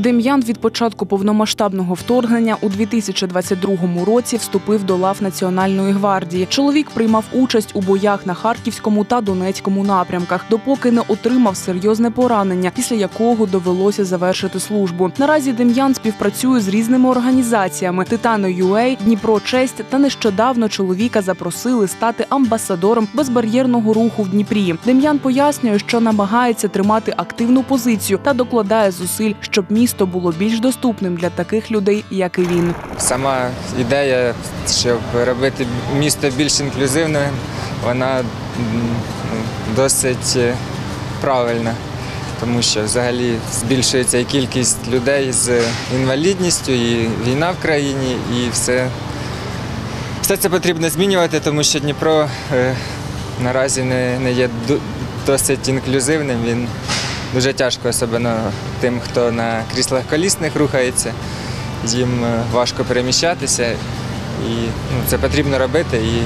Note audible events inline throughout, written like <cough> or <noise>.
Дем'ян від початку повномасштабного вторгнення у 2022 році вступив до лав Національної гвардії. Чоловік приймав участь у боях на Харківському та Донецькому напрямках, допоки не отримав серйозне поранення, після якого довелося завершити службу. Наразі Дем'ян співпрацює з різними організаціями Титано UA, Дніпро Честь та нещодавно чоловіка запросили стати амбасадором безбар'єрного руху в Дніпрі. Дем'ян пояснює, що намагається тримати активну позицію та докладає зусиль, щоб місто було більш доступним для таких людей, як і він. Сама ідея, щоб робити місто більш інклюзивним, вона досить е, правильна, тому що взагалі збільшується кількість людей з інвалідністю, і війна в країні, і все. Все це потрібно змінювати, тому що Дніпро е, наразі не є досить інклюзивним. Він дуже тяжко, особливо тим, хто на кріслах колісних рухається. Їм е, важко переміщатися, і ну, це потрібно робити. І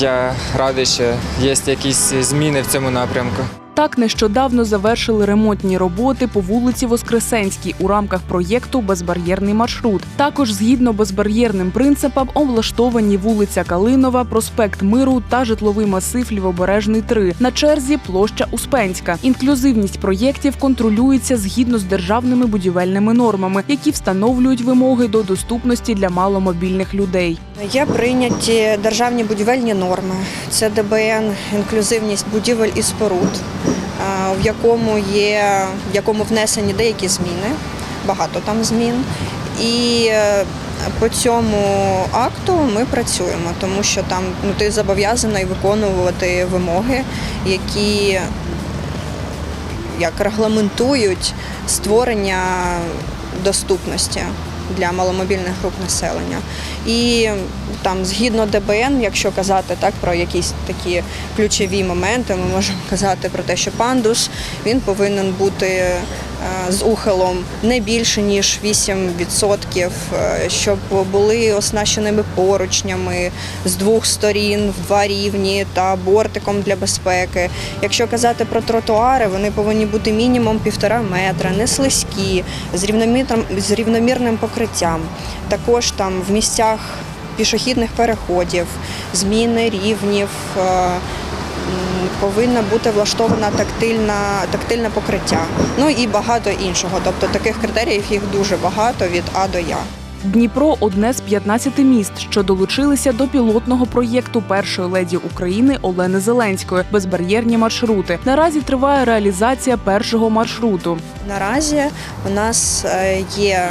я радий, що є якісь зміни в цьому напрямку. Так нещодавно завершили ремонтні роботи по вулиці Воскресенській у рамках проєкту Безбар'єрний маршрут. Також згідно безбар'єрним принципам облаштовані вулиця Калинова, проспект Миру та житловий масив Лівобережний 3. На черзі площа Успенська. Інклюзивність проєктів контролюється згідно з державними будівельними нормами, які встановлюють вимоги до доступності для маломобільних людей. Є прийняті державні будівельні норми. Це ДБН, інклюзивність будівель і споруд, в якому є в якому внесені деякі зміни, багато там змін. І е, по цьому акту ми працюємо, тому що там ну, ти зобов'язаний виконувати вимоги, які як регламентують створення доступності для маломобільних груп населення. І там згідно ДБН, якщо казати так про якісь такі ключові моменти, ми можемо <laughs> казати про те, що пандус він повинен бути е, з ухилом не більше ніж 8%, е, щоб були оснащеними поручнями з двох сторін в два рівні та бортиком для безпеки. Якщо казати про тротуари, вони повинні бути мінімум півтора метра, не слизькі, з рівномірним, з рівномірним покриттям. Також там в місцях пішохідних переходів, зміни рівнів. е, Повинна бути влаштована тактильна, тактильне покриття. Ну і багато іншого. Тобто таких критеріїв їх дуже багато від А до Я. Дніпро одне з 15 міст, що долучилися до пілотного проєкту першої леді України Олени Зеленської безбар'єрні маршрути. Наразі триває реалізація першого маршруту. Наразі у нас е, є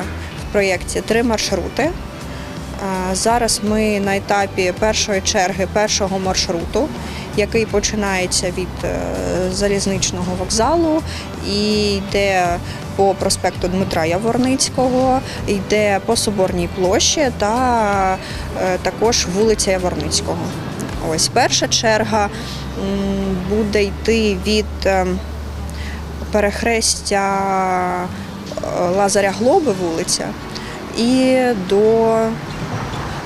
в проєкті три маршрути. Зараз ми на етапі першої черги першого маршруту, який починається від е, залізничного вокзалу і йде по проспекту Дмитра Яворницького, йде по Соборній площі та е, також вулиця Яворницького. Ось перша черга буде йти від е, перехрестя Лазаря Глоби вулиця і до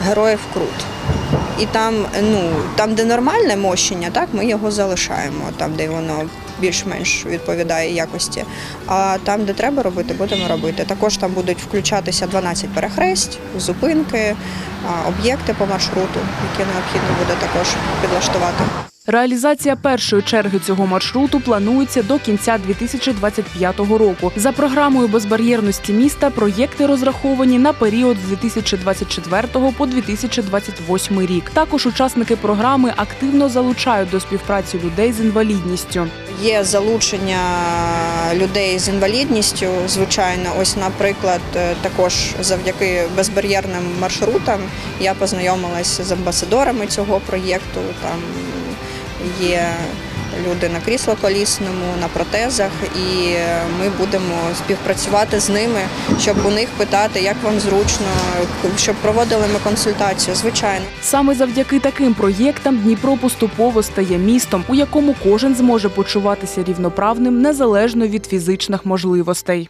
Героїв Крут. І там, ну, там, де нормальне мощення, так, ми його залишаємо, там, де воно більш-менш відповідає якості. А там, де треба робити, будемо робити. Також там будуть включатися 12 перехресть, зупинки, об'єкти по маршруту, які необхідно буде також підлаштувати. Реалізація першої черги цього маршруту планується до кінця 2025 року. За програмою безбар'єрності міста проєкти розраховані на період з 2024 по 2028 рік. Також учасники програми активно залучають до співпраці людей з інвалідністю. Є залучення людей з інвалідністю. Звичайно, ось, наприклад, е, також завдяки безбар'єрним маршрутам я познайомилася з амбасадорами цього проєкту. Там є люди на кріслоколісному, на протезах, і ми будемо співпрацювати з ними, щоб у них питати, як вам зручно, щоб проводили ми консультацію. Звичайно. Саме завдяки таким проєктам Дніпро поступово стає містом, у якому кожен зможе почуватися рівноправним незалежно від фізичних можливостей.